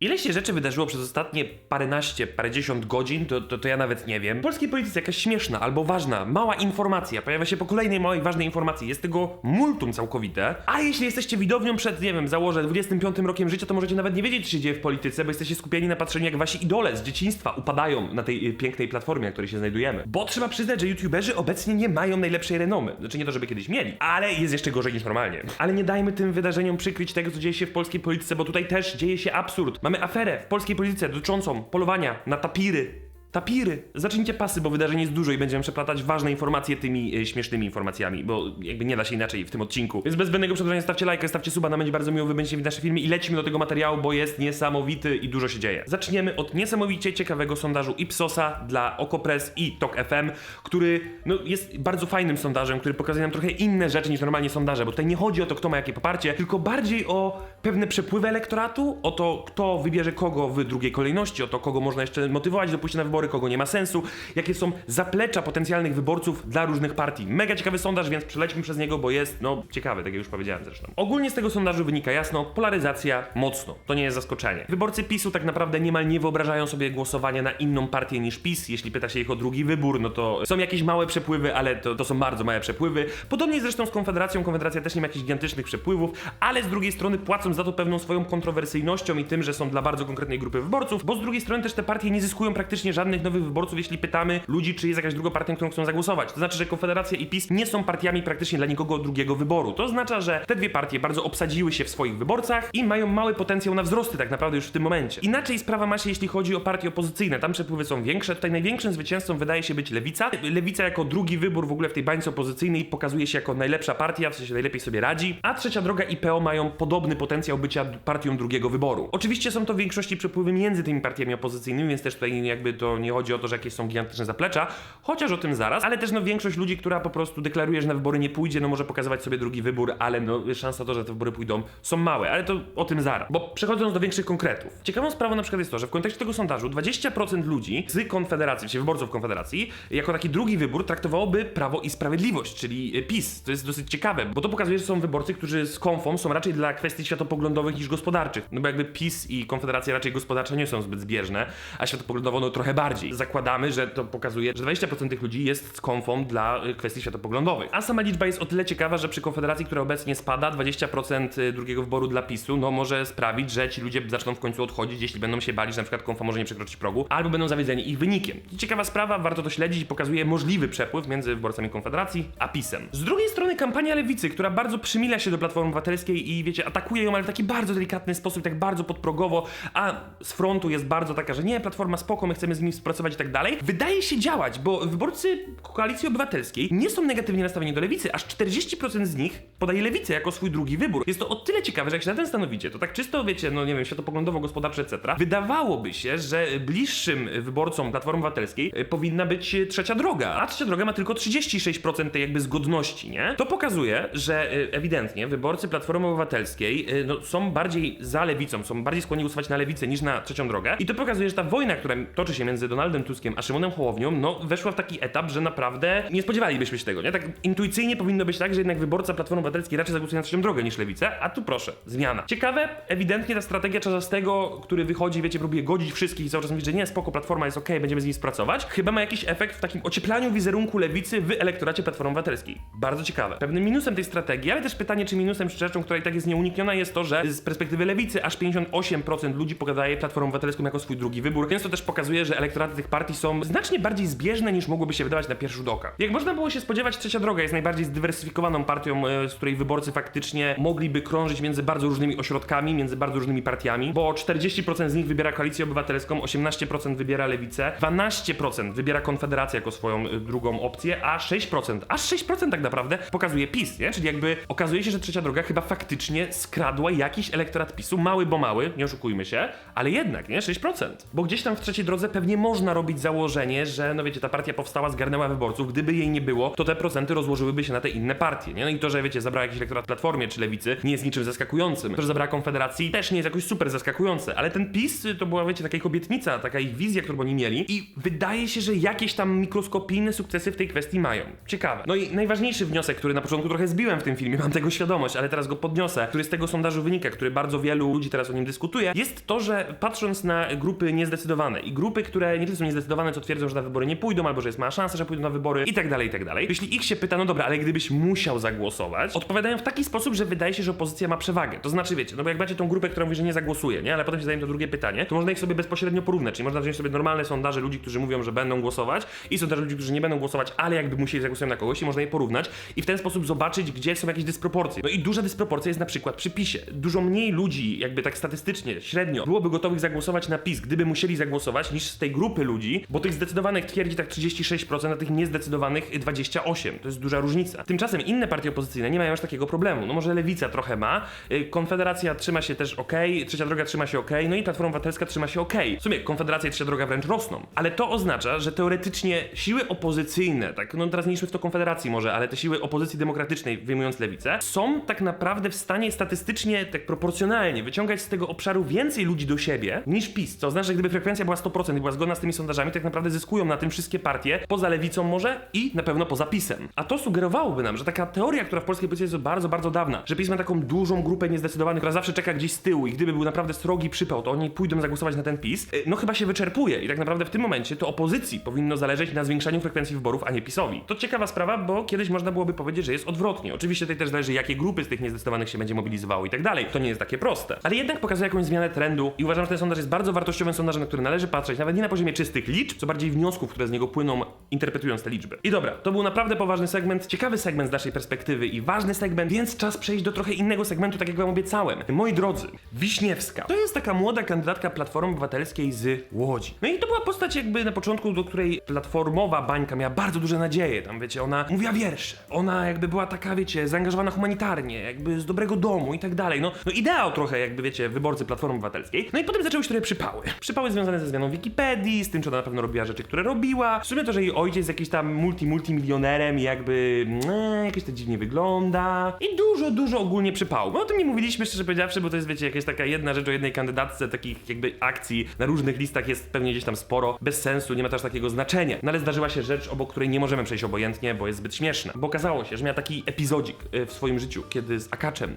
Ile się rzeczy wydarzyło przez ostatnie paręnaście, parędziesiąt godzin, to, to, to ja nawet nie wiem. W polskiej polityce jakaś śmieszna albo ważna, mała informacja pojawia się po kolejnej małej ważnej informacji. Jest tego multum całkowite. A jeśli jesteście widownią przed, nie wiem, założę 25 rokiem życia, to możecie nawet nie wiedzieć, co się dzieje w polityce, bo jesteście skupieni na patrzeniu, jak wasi idole z dzieciństwa upadają na tej y, pięknej platformie, na której się znajdujemy. Bo trzeba przyznać, że youtuberzy obecnie nie mają najlepszej renomy. Znaczy nie to, żeby kiedyś mieli, ale jest jeszcze gorzej niż normalnie. Ale nie dajmy tym wydarzeniom przykryć tego, co dzieje się w polskiej polityce, bo tutaj też dzieje się absurd. Mamy aferę w polskiej polityce dotyczącą polowania na tapiry. Tapiry! Zacznijcie pasy, bo wydarzeń jest dużo i będziemy przeplatać ważne informacje tymi e, śmiesznymi informacjami, bo jakby nie da się inaczej w tym odcinku. Więc bez zbędnego przedłużenia stawcie lajka, stawcie suba, nam będzie bardzo miło, wy będziecie widzieć nasze filmy i lecimy do tego materiału, bo jest niesamowity i dużo się dzieje. Zaczniemy od niesamowicie ciekawego sondażu Ipsosa dla Okopres i Tok FM, który no, jest bardzo fajnym sondażem, który pokazuje nam trochę inne rzeczy niż normalnie sondaże, bo tutaj nie chodzi o to, kto ma jakie poparcie, tylko bardziej o pewne przepływy elektoratu, o to, kto wybierze kogo w drugiej kolejności, o to, kogo można jeszcze motywować do pójścia na wybory, kogo nie ma sensu, jakie są zaplecza potencjalnych wyborców dla różnych partii. Mega ciekawy sondaż, więc przelećmy przez niego, bo jest, no, ciekawy, tak jak już powiedziałem zresztą. Ogólnie z tego sondażu wynika jasno, polaryzacja mocno. To nie jest zaskoczenie. Wyborcy PiSu tak naprawdę niemal nie wyobrażają sobie głosowania na inną partię niż PiS. Jeśli pyta się ich o drugi wybór, no to są jakieś małe przepływy, ale to, to są bardzo małe przepływy. Podobnie zresztą z Konfederacją. Konfederacja też nie ma jakichś gigantycznych przepływów, ale z drugiej strony płacą za to pewną swoją kontrowersyjnością i tym, że są dla bardzo konkretnej grupy wyborców, bo z drugiej strony też te partie nie zyskują praktycznie żadnych nowych wyborców, jeśli pytamy ludzi, czy jest jakaś druga partia, którą chcą zagłosować. To znaczy, że Konfederacja i PiS nie są partiami praktycznie dla nikogo drugiego wyboru. To oznacza, że te dwie partie bardzo obsadziły się w swoich wyborcach i mają mały potencjał na wzrosty tak naprawdę już w tym momencie. Inaczej sprawa ma się, jeśli chodzi o partie opozycyjne. Tam przepływy są większe. Tutaj największym zwycięzcą wydaje się być Lewica. Lewica jako drugi wybór w ogóle w tej bańce opozycyjnej pokazuje się jako najlepsza partia, w sensie najlepiej sobie radzi, a trzecia droga i PO mają podobny potencjał bycia partią drugiego wyboru. Oczywiście są to w większości przepływy między tymi partiami opozycyjnymi, więc też tutaj jakby to nie chodzi o to, że jakieś są gigantyczne zaplecza, chociaż o tym zaraz, ale też no większość ludzi, która po prostu deklaruje, że na wybory nie pójdzie, no może pokazywać sobie drugi wybór, ale no szansa to, że te wybory pójdą są małe, ale to o tym zaraz. Bo przechodząc do większych konkretów. Ciekawą sprawą na przykład jest to, że w kontekście tego sondażu 20% ludzi z Konfederacji, czyli wyborców Konfederacji, jako taki drugi wybór traktowałoby Prawo i Sprawiedliwość, czyli PiS. To jest dosyć ciekawe, bo to pokazuje, że są wyborcy, którzy z konfą są raczej dla kwestii światopoglądowych niż gospodarczych. No bo jakby PiS i Konfederacja raczej gospodarczo nie są zbyt zbieżne, a światopoglądowo no trochę bardziej. Zakładamy, że to pokazuje, że 20% tych ludzi jest z konfą dla y, kwestii światopoglądowych. A sama liczba jest o tyle ciekawa, że przy Konfederacji, która obecnie spada, 20% drugiego wyboru dla PiSu, no może sprawić, że ci ludzie zaczną w końcu odchodzić, jeśli będą się bali, że na przykład konfa może nie przekroczyć progu, albo będą zawiedzeni ich wynikiem. Ciekawa sprawa, warto to śledzić i pokazuje możliwy przepływ między wyborcami Konfederacji a PiSem. Z drugiej strony kampania Lewicy, która bardzo przymila się do Platformy Obywatelskiej i wiecie, atakuje ją, ale w taki bardzo delikatny sposób, tak bardzo podprogowo, a z frontu jest bardzo taka, że nie, Platforma spoko, my chcemy z nimi współpracować i tak dalej, wydaje się działać, bo wyborcy Koalicji Obywatelskiej nie są negatywnie nastawieni do Lewicy, aż 40% z nich podaje Lewicę jako swój drugi wybór. Jest to o tyle ciekawe, że jak się na tym stanowicie, to tak czysto, wiecie, no nie wiem, światopoglądowo, gospodarcze, etc., wydawałoby się, że bliższym wyborcom Platformy Obywatelskiej y, powinna być trzecia droga, a trzecia droga ma tylko 36% tej jakby zgodności, nie? To pokazuje, że y, ewidentnie wyborcy Platformy Obywatelskiej y, no, są bardziej za lewicą, są bardziej skłonni głosować na lewicę niż na trzecią drogę i to pokazuje, że ta wojna, która toczy się między Donaldem Tuskiem a Szymonem Hołownią, no weszła w taki etap, że naprawdę nie spodziewalibyśmy się tego, nie? Tak intuicyjnie powinno być tak, że jednak wyborca Platformy Obywatelskiej raczej zagłosuje na trzecią drogę niż lewicę, a tu proszę, zmiana. Ciekawe, ewidentnie ta strategia Czarzastego, który wychodzi, wiecie, próbuje godzić wszystkich i cały czas mówi, że nie, spoko, Platforma jest okej, będziemy z nimi współpracować, chyba ma jakiś efekt w takim ocieplaniu wizerunku lewicy w elektoracie Platformy Obywatelskiej. Bardzo ciekawe. Pewnym minusem tej strategii, ale też pytanie, czy minusem czy rzeczą, która i tak jest nieunikniona, jest to, że z perspektywy lewicy aż 58% ludzi podaje Platformę Obywatelską jako swój drugi wybór, więc to też pokazuje, że elektoraty tych partii są znacznie bardziej zbieżne niż mogłoby się wydawać na pierwszy rzut oka. Jak można było się spodziewać, Trzecia Droga jest najbardziej zdywersyfikowaną partią, e, z której wyborcy faktycznie mogliby krążyć między bardzo różnymi ośrodkami, między bardzo różnymi partiami, bo 40% z nich wybiera Koalicję Obywatelską, 18% wybiera Lewicę, 12% wybiera Konfederację jako swoją e, drugą opcję, a 6%, aż 6% tak naprawdę pokazuje PiS, nie? Czyli jakby okazuje się, że Trzecia Droga chyba faktycznie skradła jakiś elektorat PiSu, mały bo mały, nie oszukujmy się, ale jednak, nie? 6%. Bo gdzieś tam w Trzeciej Drodze pewnie można robić założenie, że no wiecie, ta partia powstała, zgarnęła wyborców, gdyby jej nie było, to te procenty rozłożyłyby się na te inne partie, nie? No i to, że wiecie, zabrała jakiś elektorat Platformie czy Lewicy, nie jest niczym zaskakującym. To, że zabrała Konfederacji też nie jest jakoś super zaskakujące, ale ten PiS y, to była, wiecie, taka ich obietnica, taka ich wizja, którą oni mieli i wydaje się, że jakieś tam mikroskopijne sukcesy w tej kwestii mają. Ciekawe. No i najważniejszy wniosek, który na początku trochę zbiłem w tym filmie, mam tego świadomość, ale teraz go podniosę, który z tego sondażu wynika, który bardzo wielu ludzi teraz o nim dyskutuje, jest to, że patrząc na grupy niezdecydowane i grupy, które nie tylko są niezdecydowane, co twierdzą, że na wybory nie pójdą, albo że jest mała szansa, że pójdą na wybory i tak dalej, i tak dalej. Jeśli ich się pyta, no dobra, ale gdybyś musiał zagłosować, odpowiadają w taki sposób, że wydaje się, że opozycja ma przewagę. To znaczy, wiecie, no bo jak macie tą grupę, która mówi, że nie zagłosuje, nie? Ale potem się zadaje to drugie pytanie, to można ich sobie bezpośrednio porównać, czyli można wziąć sobie normalne sondaże ludzi, którzy mówią, że będą głosować i sondaże ludzi, którzy nie będą głosować, ale jakby musieli zagłosować na kogoś i można je porównać i w ten sposób zobaczyć, gdzie są jakieś dysproporcje. No i duża dysproporcja jest na przykład przy PiSie. Dużo mniej ludzi, jakby tak statystycznie, średnio, byłoby gotowych zagłosować na PiS, gdyby musieli zagłosować, niż z tej grupy ludzi, bo tych zdecydowanych twierdzi tak 36%, a tych niezdecydowanych 28%. To jest duża różnica. Tymczasem inne partie opozycyjne nie mają aż takiego problemu. No może Lewica trochę ma, y, Konfederacja trzyma się też ok, Trzecia Droga trzyma się ok, no i Platforma Obywatelska trzyma się ok. W sumie Konfederacja i Trzecia Droga wręcz rosną. Ale to oznacza, że teoretycznie siły opozycyjne, tak, no teraz nie w to Konfederacji może, ale te siły opozycji demokratycznej, wyjmując Lewicę, są tak naprawdę w stanie statystycznie, tak proporcjonalnie wyciągać z tego obszaru więcej ludzi do siebie niż PiS. Co oznacza, że gdyby frekwencja była 100% i była zgodna z tymi sondażami, tak naprawdę zyskują na tym wszystkie partie, poza Lewicą może i na pewno poza PiSem. A to sugerowałoby nam, że taka teoria, która w polskiej polityce jest bardzo, bardzo dawna, że PiS ma taką dużą grupę niezdecydowanych, która zawsze czeka gdzieś z tyłu i gdyby był naprawdę srogi przypał, to oni pójdą zagłosować na ten PiS, y, no chyba się wyczerpuje i tak naprawdę w tym momencie to opozycji powinno zależeć na zwiększaniu frekwencji wyborów, a nie PiSowi. To ciekawa sprawa, bo kiedyś można byłoby powiedzieć, że jest odwrotnie. Oczywiście tutaj też zależy, jakie grupy z tych niezdecydowanych się będzie mobilizowało i tak dalej. To nie jest takie proste. Ale jednak pokazuje jakąś zmianę trendu i uważam, że ten sondaż jest bardzo wartościowym sondażem, na który należy patrzeć, nawet nie na czystych liczb, co bardziej wniosków, które z niego płyną, interpretując te liczby. I dobra, to był naprawdę poważny segment, ciekawy segment z naszej perspektywy i ważny segment, więc czas przejść do trochę innego segmentu, tak jak wam obiecałem. Moi drodzy, Wiśniewska. To jest taka młoda kandydatka Platformy Obywatelskiej z Łodzi. No i to była postać jakby na początku, do której platformowa bańka miała bardzo duże nadzieje. Tam wiecie, ona mówiła wiersze, ona jakby była taka, wiecie, zaangażowana humanitarnie, jakby z dobrego domu i tak dalej. No, no ideał trochę, jakby wiecie, wyborcy Platformy Obywatelskiej. No i potem zaczęły się trochę przypały. Przypały związane ze zmianą Wikipedii, z tym, czy ona na pewno robiła rzeczy, które robiła. W sumie to, że jej ojciec jest jakiś tam multi, multimilionerem i jakby mm, jakoś to dziwnie wygląda. I dużo, dużo ogólnie przypału. My o tym nie mówiliśmy, szczerze powiedziawszy, bo to jest, wiecie, jakaś taka jedna rzecz o jednej kandydatce, takich jakby akcji na różnych listach jest pewnie gdzieś tam sporo, bez sensu, nie ma też takiego znaczenia. No ale zdarzyła się rzecz, obok której nie możemy przejść obojętnie, bo jest zbyt śmieszna. Bo okazało się, że miała taki epizodzik y, w swoim życiu, kiedy z Akaczem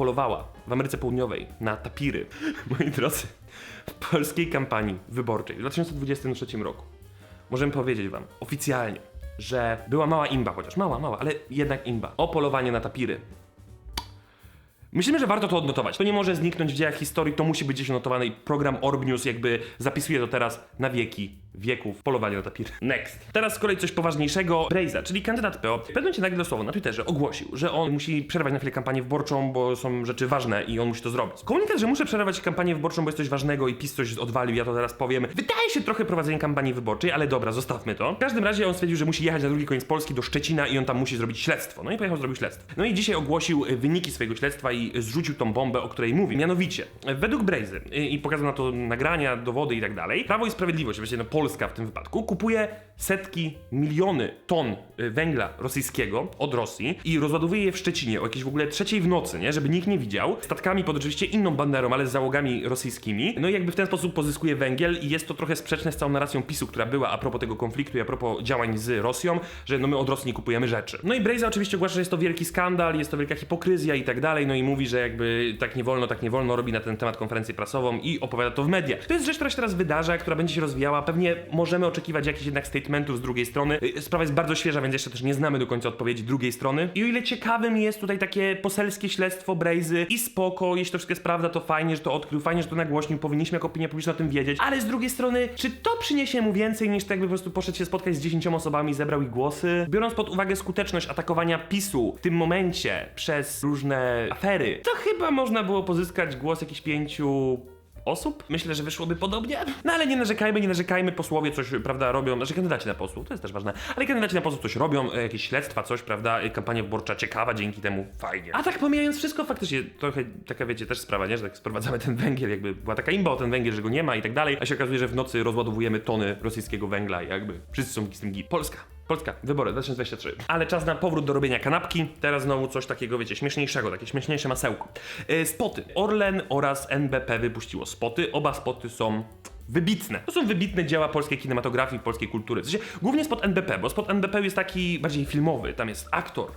polowała w Ameryce Południowej na tapiry. Moi drodzy, w polskiej kampanii wyborczej w 2023 roku możemy powiedzieć wam oficjalnie, że była mała imba, chociaż mała, mała, ale jednak imba, o polowanie na tapiry. Myślimy, że warto to odnotować. To nie może zniknąć w dziejach historii, to musi być gdzieś notowane i program Orb News jakby zapisuje to teraz na wieki wieków polowania na tapiry. Next. Teraz z kolei coś poważniejszego. Brejza, czyli kandydat PO, w pewnym momencie nagle dosłownie na Twitterze ogłosił, że on musi przerwać na chwilę kampanię wyborczą, bo są rzeczy ważne i on musi to zrobić. Komunikat, że muszę przerwać kampanię wyborczą, bo jest coś ważnego i PiS coś odwalił, ja to teraz powiem. Wydaje się trochę prowadzenie kampanii wyborczej, ale dobra, zostawmy to. W każdym razie on stwierdził, że musi jechać na drugi koniec Polski do Szczecina i on tam musi zrobić śledztwo. No i pojechał zrobić śledztwo. No i dzisiaj ogłosił y, wyniki swojego śledztwa i zrzucił tą bombę, o której mówi. Mianowicie, według Brejzy y, i pokazał na to nagrania, dowody i tak dalej, Prawo i Sprawiedliwość, no Polska w tym wypadku, kupuje setki, miliony ton y, węgla rosyjskiego od Rosji i rozładowuje je w Szczecinie o jakiejś w ogóle trzeciej w nocy, nie? Żeby nikt nie widział. Statkami pod oczywiście inną banderą, ale z załogami rosyjskimi. No i jakby w ten sposób pozyskuje węgiel i jest to trochę sprzeczne z całą narracją PiSu, która była a propos tego konfliktu i a propos działań z Rosją, że no my od Rosji nie kupujemy rzeczy. No i Brejza oczywiście ogłasza, że jest to wielki skandal, jest to wielka hipokryzja i tak dalej, no i mówi, że jakby tak nie wolno, tak nie wolno, robi na ten temat konferencję prasową i opowiada to w mediach. To jest rzecz, która się teraz wydarza, która będzie się rozwijała. Pewnie możemy oczekiwać jakichś jednak statementów z drugiej strony. Y, Sprawa jest bardzo świeża, więc jeszcze też nie znamy do końca odpowiedzi drugiej strony. I o ile ciekawym jest tutaj takie poselskie śledztwo Brejzy i spoko, jeśli to wszystko jest prawda, to fajnie, że to odkrył, fajnie, że to nagłośnił, powinniśmy jako opinia publiczna o tym wiedzieć, ale z drugiej strony, czy to przyniesie mu więcej niż tak, jakby po prostu poszedł się spotkać z 10 osobami, zebrał ich głosy? Biorąc pod uwagę skuteczność atakowania PiSu w tym momencie przez różne afery, to chyba można było pozyskać głos jakichś pięciu osób. Myślę, że wyszłoby podobnie. No ale nie narzekajmy, nie narzekajmy, posłowie coś, prawda, robią, znaczy kandydaci na posłów, to jest też ważne, ale kandydaci na posłów coś robią, e, jakieś śledztwa, coś, prawda, e, kampania wyborcza ciekawa, dzięki temu fajnie. A tak pomijając wszystko, faktycznie trochę taka, wiecie, też sprawa, nie, że tak sprowadzamy ten węgiel, jakby była taka imba o ten węgiel, że go nie ma i tak dalej, a się okazuje, że w nocy rozładowujemy tony rosyjskiego węgla i jakby wszyscy są z tym git. Polska. Polska, wybory 2023. Ale czas na powrót do robienia kanapki. Teraz znowu coś takiego, wiecie, śmieszniejszego, takie śmieszniejsze masełko. E, spoty. Orlen oraz NBP wypuściło spoty. Oba spoty są wybitne. To są wybitne dzieła polskiej kinematografii, polskiej kultury. W sensie, głównie spot NBP, bo spot NBP jest taki bardziej filmowy. Tam jest aktor.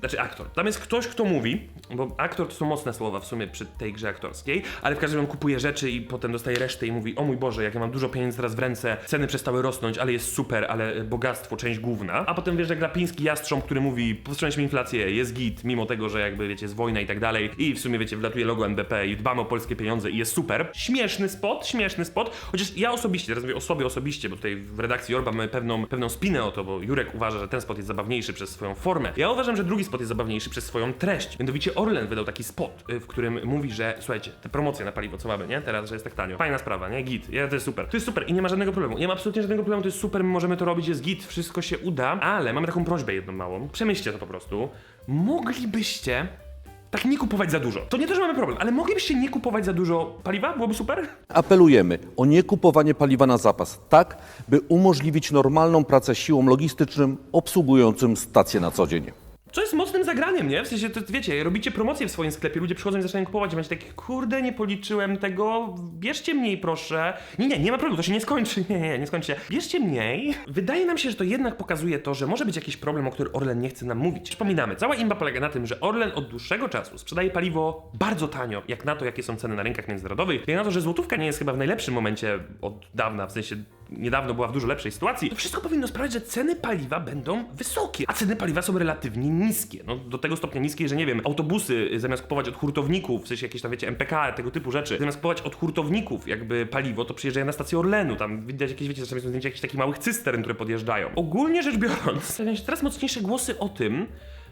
Znaczy aktor. Tam jest ktoś, kto mówi, bo aktor to są mocne słowa w sumie przy tej grze aktorskiej, ale w każdym razie on kupuje rzeczy i potem dostaje resztę i mówi, o mój Boże, jak ja mam dużo pieniędzy teraz w ręce, ceny przestały rosnąć, ale jest super, ale bogactwo, część główna. A potem wiesz, że Glapiński jastrząb, który mówi, powstrzymaliśmy inflację, jest git, mimo tego, że jakby wiecie, jest wojna i tak dalej i w sumie wiecie, wlatuje logo NBP i dbamy o polskie pieniądze i jest super. Śmieszny spot, śmieszny spot, chociaż ja osobiście, teraz mówię o sobie osobiście, bo tutaj w redakcji Orba mamy pewną, pewną spinę o to, bo Jurek uważa, że ten spot jest zabawniejszy przez swoją formę. Ja uważam, że drugi spot jest zabawniejszy przez swoją treść. Mianowicie Orlen wydał taki spot, y, w którym mówi, że słuchajcie, te promocje na paliwo, co mamy, nie? Teraz, że jest tak tanio. Fajna sprawa, nie? Git. Ja, to jest super. To jest super i nie ma żadnego problemu. Nie ma absolutnie żadnego problemu, to jest super, my możemy to robić, jest git, wszystko się uda, ale mamy taką prośbę jedną małą. Przemyślcie to po prostu. Moglibyście tak nie kupować za dużo. To nie to, że mamy problem, ale moglibyście nie kupować za dużo paliwa? Byłoby super? Apelujemy o niekupowanie paliwa na zapas, tak by umożliwić normalną pracę siłom logistycznym obsługującym stację na co dzień. Co jest mocnym zagraniem, nie? W sensie, to, wiecie, robicie promocję w swoim sklepie, ludzie przychodzą i zaczynają kupować, i macie takie, kurde, nie policzyłem tego, bierzcie mniej, proszę. Nie, nie, nie ma problemu, to się nie skończy, nie, nie, nie skończy się. Bierzcie mniej. Wydaje nam się, że to jednak pokazuje to, że może być jakiś problem, o który Orlen nie chce nam mówić. Przypominamy, cała imba polega na tym, że Orlen od dłuższego czasu sprzedaje paliwo bardzo tanio, jak na to, jakie są ceny na rynkach międzynarodowych, jak na to, że złotówka nie jest chyba w najlepszym momencie od dawna, w sensie niedawno była w dużo lepszej sytuacji, to wszystko powinno sprawiać, że ceny paliwa będą wysokie, a ceny paliwa są relatywnie niskie. No do tego stopnia niskie, że nie wiem, autobusy y, zamiast kupować od hurtowników, w sensie jakieś tam wiecie, MPK, tego typu rzeczy, zamiast kupować od hurtowników jakby paliwo, to przyjeżdżają na stację Orlenu, tam widać jakieś, wiecie, czasami są zdjęcia jakichś takich małych cystern, które podjeżdżają. Ogólnie rzecz biorąc, pojawiają się teraz mocniejsze głosy o tym,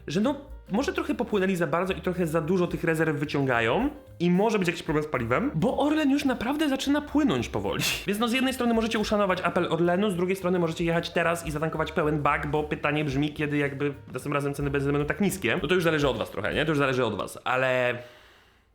że no może trochę popłynęli za bardzo i trochę za dużo tych rezerw wyciągają i może być jakiś problem z paliwem, bo Orlen już naprawdę zaczyna płynąć powoli. Więc no z jednej strony możecie uszanować apel Orlenu, z drugiej strony możecie jechać teraz i zatankować pełen bak, bo pytanie brzmi, kiedy jakby następnym razem ceny benzyny będą tak niskie. No to już zależy od was trochę, nie? To już zależy od was, ale...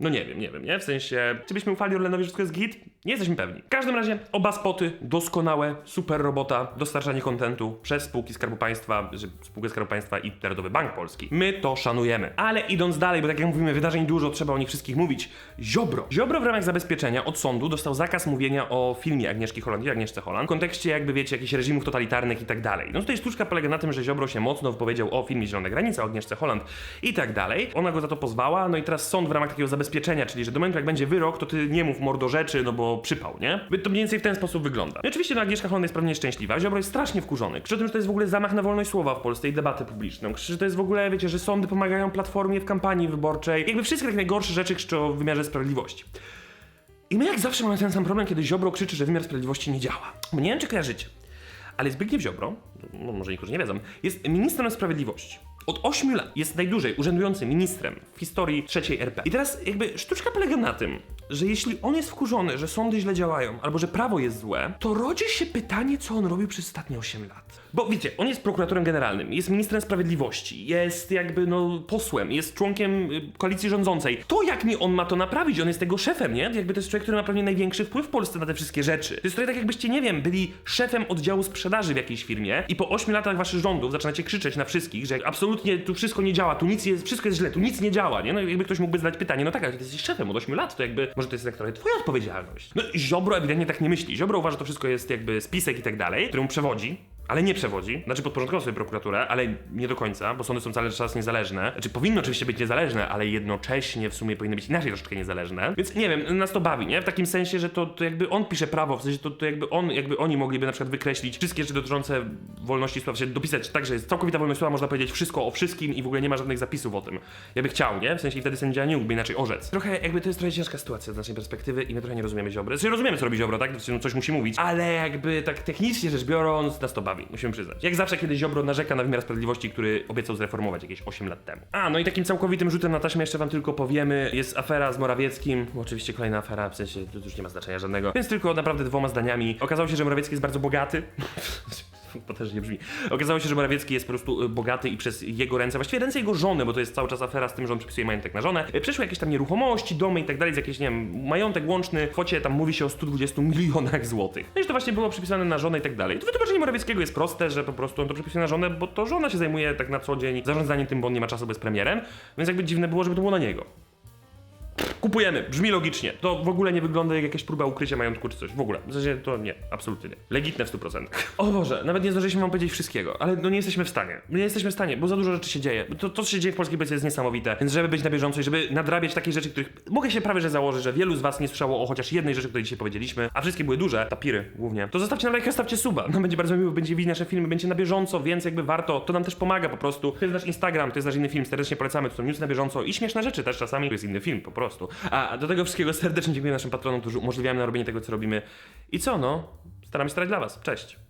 No nie wiem, nie wiem, nie? W sensie, czy byśmy ufali Orlenowi, że wszystko jest git? Nie jesteśmy pewni. W każdym razie, oba spoty doskonałe, super robota, dostarczanie kontentu przez spółki Skarbu Państwa, spółkę Skarbu Państwa i Narodowy Bank Polski. My to szanujemy. Ale idąc dalej, bo tak jak mówimy, wydarzeń dużo, trzeba o nich wszystkich mówić. Ziobro. Ziobro w ramach zabezpieczenia od sądu dostał zakaz mówienia o filmie Agnieszki Holland i Agnieszce Holland w kontekście jakby, wiecie, jakichś reżimów totalitarnych i tak dalej. No tutaj sztuczka polega na tym, że Ziobro się mocno wypowiedział o filmie Zielone Granice, o Agnieszce Holland i tak dalej. Ona go za to pozwała, no i teraz sąd w ramach takiego zabezpieczenia, czyli że do momentu jak będzie wyrok, to ty nie mów mordo rzeczy, no bo przypał, nie? To mniej więcej w ten sposób wygląda. I oczywiście no, Agnieszka Holland jest pewnie szczęśliwa, Ziobro jest strasznie wkurzony. Krzyczy tym, że to jest w ogóle zamach na wolność słowa w Polsce i debatę publiczną. Krzyczy, że to jest w ogóle, wiecie, że sądy pomagają Platformie w kampanii wyborczej. Jakby wszystkie takie najgorsze rzeczy krzyczą o wymiarze sprawiedliwości. I my jak zawsze mamy ten sam problem, kiedy Ziobro krzyczy, że wymiar sprawiedliwości nie działa. Bo nie wiem, czy kojarzycie, ale Zbigniew Ziobro, no może niektórzy nie wiedzą, jest ministrem sprawiedliwości. Od 8 lat jest najdłużej urzędującym ministrem w historii trzeciej RP. I teraz jakby sztuczka polega na tym, że jeśli on jest wkurzony, że sądy źle działają, albo że prawo jest złe, to rodzi się pytanie, co on robił przez ostatnie 8 lat. Bo wiecie, on jest prokuratorem generalnym, jest ministrem sprawiedliwości, jest jakby no posłem, jest członkiem y, koalicji rządzącej. To jak mi on ma to naprawić? On jest tego szefem, nie? Jakby to jest człowiek, który ma pewnie największy wpływ w Polsce na te wszystkie rzeczy. To jest trochę tak jakbyście, nie wiem, byli szefem oddziału sprzedaży w jakiejś firmie i po 8 latach waszych rządów zaczynacie krzyczeć na wszystkich, że absolutnie tu wszystko nie działa, tu nic jest, wszystko jest źle, tu nic nie działa, nie? No jakby ktoś mógłby zadać pytanie, no tak, ale ty jesteś szefem od 8 lat, to jakby, może to jest tak trochę twoja odpowiedzialność. No Ziobro ewidentnie tak nie myśli. Ziobro uważa, że to wszystko jest jakby spisek i tak dalej, który mu przewodzi, ale nie przewodzi, znaczy podporządkował sobie prokuraturę, ale nie do końca, bo sądy są cały czas niezależne. Znaczy powinno oczywiście być niezależne, ale jednocześnie w sumie powinny być inaczej troszeczkę niezależne. Więc nie wiem, nas to bawi, nie? W takim sensie, że to, to jakby on pisze prawo, w sensie to, to jakby on, jakby oni mogliby na przykład wykreślić wszystkie rzeczy dotyczące wolności słowa, się dopisać tak, że jest całkowita wolność słowa, można powiedzieć wszystko o wszystkim i w ogóle nie ma żadnych zapisów o tym. Ja by chciał, nie? W sensie i wtedy sędzia nie mógłby inaczej orzec. Trochę jakby to jest trochę ciężka sytuacja z naszej perspektywy i my trochę nie rozumiemy Ziobry. Znaczy rozumiemy co robi Ziobro, tak? No, coś musi mówić, ale jakby tak technicznie rzecz biorąc nas to bawi. Musimy przyznać. Jak zawsze, kiedy Ziobro narzeka na wymiar sprawiedliwości, który obiecał zreformować jakieś 8 lat temu. A, no i takim całkowitym rzutem na taśmę jeszcze wam tylko powiemy, jest afera z Morawieckim, oczywiście kolejna afera, w sensie to już nie ma znaczenia żadnego, więc tylko naprawdę dwoma zdaniami. Okazało się, że Morawiecki jest bardzo bogaty. Potężnie brzmi. Okazało się, że Morawiecki jest po prostu y, bogaty i przez jego ręce, właściwie ręce jego żony, bo to jest cały czas afera z tym, że on przypisuje majątek na żonę, y, przeszły jakieś tam nieruchomości, domy i tak dalej, z jakieś, nie wiem, majątek łączny, w kwocie tam mówi się o 120 milionach złotych. No i że to właśnie było przypisane na żonę i tak dalej. To wytłumaczenie Morawieckiego jest proste, że po prostu on to przypisuje na żonę, bo to żona się zajmuje tak na co dzień zarządzaniem tym, bo on nie ma czasu bez premierem, więc jakby dziwne było, żeby to było na niego. Kupujemy, brzmi logicznie. To w ogóle nie wygląda jak jakaś próba ukrycia majątku czy coś. W ogóle. W sensie to nie, absolutnie nie. Legitne w 100%. O Boże, nawet nie zdążyliśmy wam powiedzieć wszystkiego, ale no nie jesteśmy w stanie. Nie jesteśmy w stanie, bo za dużo rzeczy się dzieje. To, to co się dzieje w polskiej policji jest niesamowite. Więc żeby być na bieżąco i żeby nadrabiać takie rzeczy, których mogę się prawie że założyć, że wielu z was nie słyszało o chociaż jednej rzeczy, której dzisiaj powiedzieliśmy, a wszystkie były duże, tapiry głównie, to zostawcie nam lajka, stawcie suba. No będzie bardzo miło, będzie widzieć nasze filmy, będzie na bieżąco, więc jakby warto. To nam też pomaga po prostu. To jest nasz Instagram, to jest nasz inny film, serdecznie polecamy, to są news na bieżąco i śmieszne rzeczy też czasami. To jest inny film po prostu. A do tego wszystkiego serdecznie dziękuję naszym patronom, którzy umożliwiają nam robienie tego, co robimy. I co no? Staramy się starać dla was. Cześć.